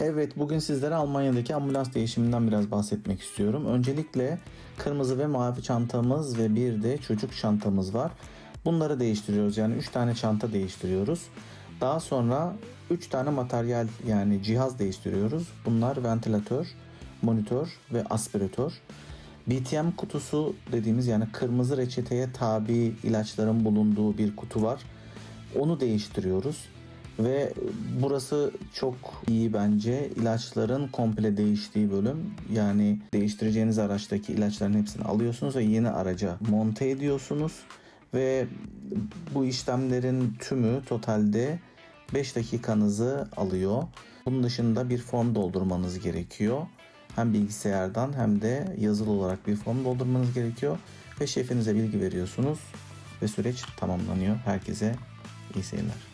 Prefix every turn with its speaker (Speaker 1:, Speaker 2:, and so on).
Speaker 1: Evet, bugün sizlere Almanya'daki ambulans değişiminden biraz bahsetmek istiyorum. Öncelikle kırmızı ve mavi çantamız ve bir de çocuk çantamız var. Bunları değiştiriyoruz. Yani 3 tane çanta değiştiriyoruz. Daha sonra 3 tane materyal yani cihaz değiştiriyoruz. Bunlar ventilatör, monitör ve aspiratör. BTM kutusu dediğimiz yani kırmızı reçeteye tabi ilaçların bulunduğu bir kutu var. Onu değiştiriyoruz. Ve burası çok iyi bence. İlaçların komple değiştiği bölüm. Yani değiştireceğiniz araçtaki ilaçların hepsini alıyorsunuz ve yeni araca monte ediyorsunuz. Ve bu işlemlerin tümü totalde 5 dakikanızı alıyor. Bunun dışında bir form doldurmanız gerekiyor. Hem bilgisayardan hem de yazılı olarak bir form doldurmanız gerekiyor. Ve şefinize bilgi veriyorsunuz ve süreç tamamlanıyor. Herkese iyi seyirler.